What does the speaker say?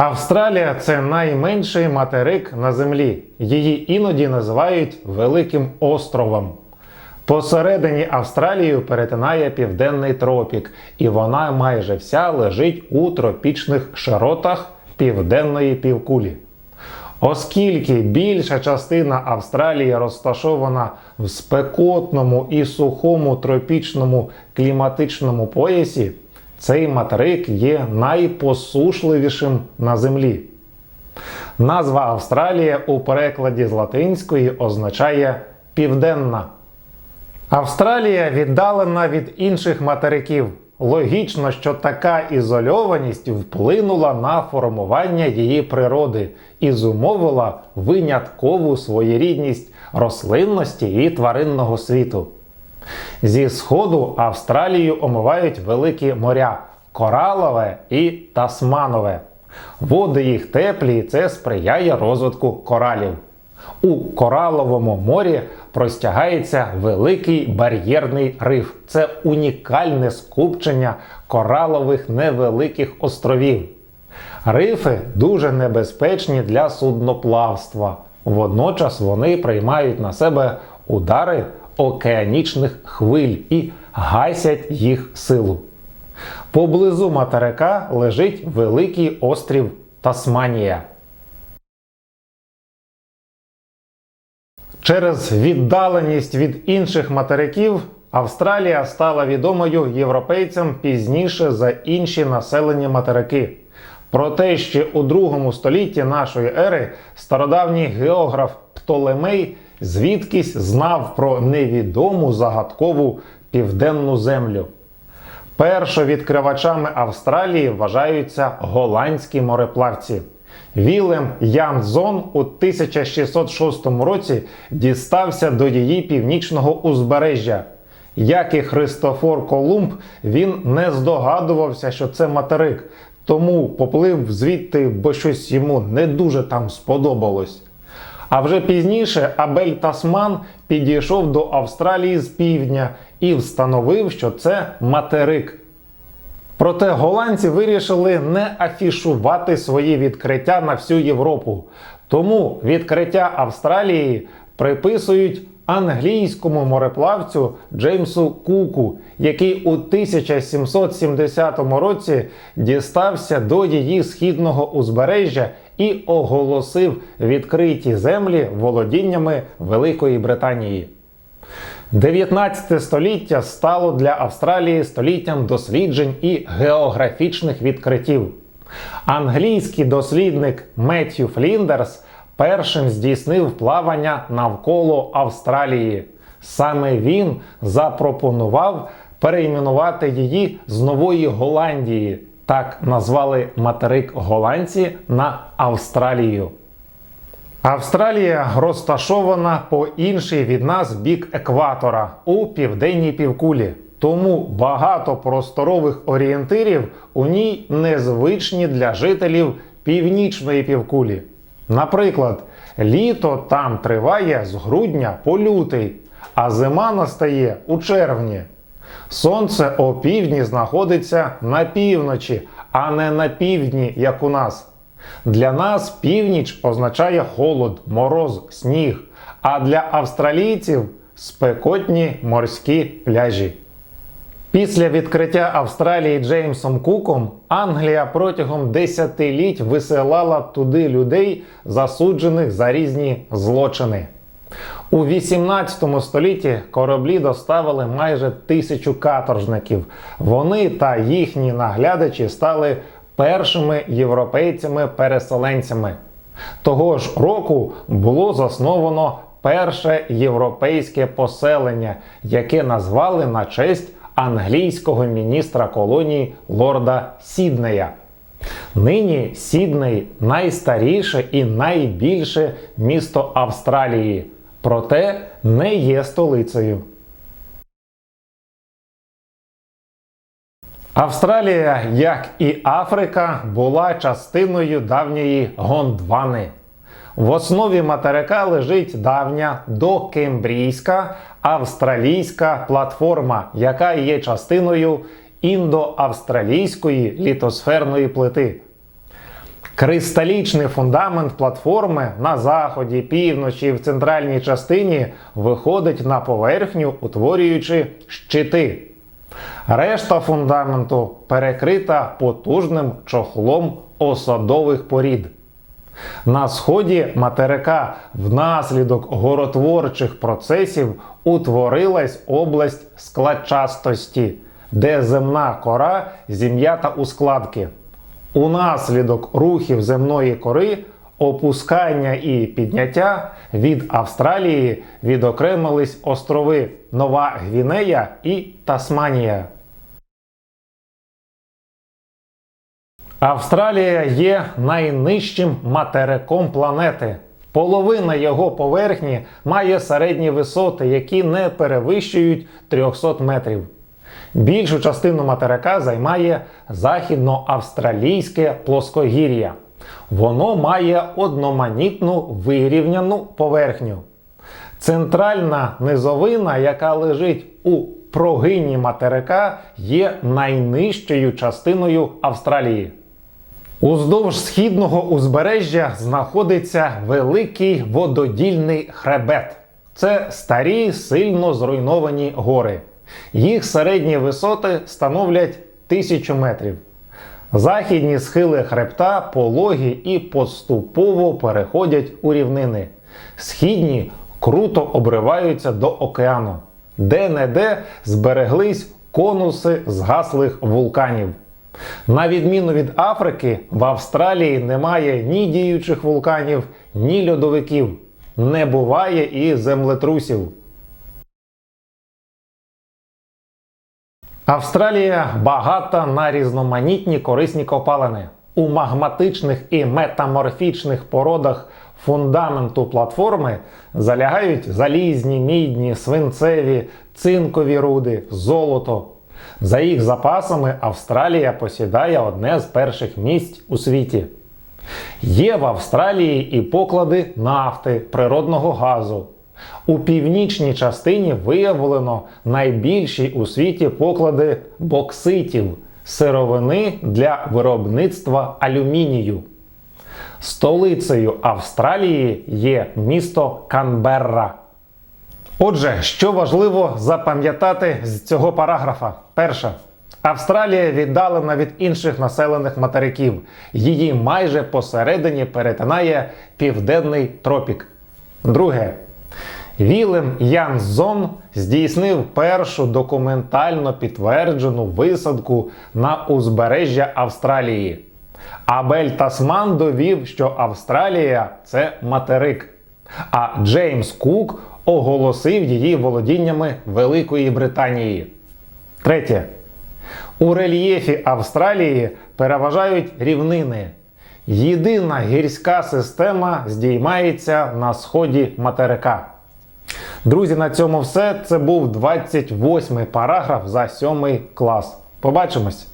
Австралія це найменший материк на землі. Її іноді називають Великим островом. Посередині Австралію перетинає південний тропік, і вона майже вся лежить у тропічних широтах південної півкулі. Оскільки більша частина Австралії розташована в спекотному і сухому тропічному кліматичному поясі, цей материк є найпосушливішим на землі. Назва Австралія у перекладі з латинської означає південна. Австралія віддалена від інших материків. Логічно, що така ізольованість вплинула на формування її природи і зумовила виняткову своєрідність рослинності і тваринного світу. Зі сходу Австралію омивають великі моря Коралове і Тасманове. Води їх теплі, і це сприяє розвитку коралів. У Кораловому морі простягається великий бар'єрний риф. Це унікальне скупчення коралових невеликих островів. Рифи дуже небезпечні для судноплавства. Водночас вони приймають на себе удари океанічних хвиль і гасять їх силу. Поблизу материка лежить великий острів Тасманія. Через віддаленість від інших материків Австралія стала відомою європейцям пізніше за інші населені материки. Проте ще у другому столітті нашої ери стародавній географ Птолемей звідкись знав про невідому загадкову південну землю. Першовідкривачами Австралії вважаються голландські мореплавці. Вілем Янзон у 1606 році дістався до її північного узбережжя. Як і Христофор Колумб, він не здогадувався, що це материк, тому поплив звідти, бо щось йому не дуже там сподобалось. А вже пізніше Абель Тасман підійшов до Австралії з півдня і встановив, що це материк. Проте голландці вирішили не афішувати свої відкриття на всю Європу. Тому відкриття Австралії приписують англійському мореплавцю Джеймсу Куку, який у 1770 році дістався до її східного узбережжя і оголосив відкриті землі володіннями Великої Британії. 19 століття стало для Австралії століттям досліджень і географічних відкриттів. Англійський дослідник Меттью Фліндерс першим здійснив плавання навколо Австралії. Саме він запропонував перейменувати її з Нової Голландії. Так назвали материк голландці на Австралію. Австралія розташована по інший від нас бік екватора у південній півкулі. Тому багато просторових орієнтирів у ній незвичні для жителів північної півкулі. Наприклад, літо там триває з грудня по лютий, а зима настає у червні. Сонце опівдні знаходиться на півночі, а не на півдні, як у нас. Для нас північ означає холод, мороз, сніг, а для австралійців спекотні морські пляжі. Після відкриття Австралії Джеймсом Куком Англія протягом десятиліть висилала туди людей, засуджених за різні злочини. У 18 столітті кораблі доставили майже тисячу каторжників. Вони та їхні наглядачі стали першими європейцями-переселенцями. Того ж року було засновано перше європейське поселення, яке назвали на честь англійського міністра колонії лорда Сіднея. Нині Сідней найстаріше і найбільше місто Австралії, проте не є столицею. Австралія, як і Африка, була частиною давньої Гондвани. В основі материка лежить давня докембрійська австралійська платформа, яка є частиною індоавстралійської літосферної плити. Кристалічний фундамент платформи на заході, півночі в центральній частині виходить на поверхню, утворюючи щити. Решта фундаменту перекрита потужним чохлом осадових порід. На сході материка внаслідок горотворчих процесів утворилась область складчастості, де земна кора зім'ята у складки. Унаслідок рухів земної кори, опускання і підняття від Австралії відокремились острови Нова Гвінея і Тасманія. Австралія є найнижчим материком планети. Половина його поверхні має середні висоти, які не перевищують 300 метрів. Більшу частину материка займає західноавстралійське плоскогір'я. Воно має одноманітну вирівняну поверхню. Центральна низовина, яка лежить у прогині материка, є найнижчою частиною Австралії. Уздовж східного узбережжя знаходиться великий вододільний хребет. Це старі, сильно зруйновані гори. Їх середні висоти становлять тисячу метрів. Західні схили хребта пологі і поступово переходять у рівнини. Східні круто обриваються до океану, де-не-де збереглись конуси згаслих вулканів. На відміну від Африки, в Австралії немає ні діючих вулканів, ні льодовиків. Не буває і землетрусів. Австралія багата на різноманітні корисні копалини. У магматичних і метаморфічних породах фундаменту платформи залягають залізні, мідні, свинцеві, цинкові руди, золото. За їх запасами Австралія посідає одне з перших місць у світі. Є в Австралії і поклади нафти, природного газу. У північній частині виявлено найбільші у світі поклади бокситів сировини для виробництва алюмінію. Столицею Австралії є місто Канберра. Отже, що важливо запам'ятати з цього параграфа? Перше. Австралія віддалена від інших населених материків. Її майже посередині перетинає південний тропік. Друге. Вілем Янзон здійснив першу документально підтверджену висадку на узбережжя Австралії. Абель Тасман довів, що Австралія це материк. А Джеймс Кук оголосив її володіннями Великої Британії. Третє. У рельєфі Австралії переважають рівнини. Єдина гірська система здіймається на сході материка. Друзі, на цьому все. Це був 28-й параграф за 7 клас. Побачимось!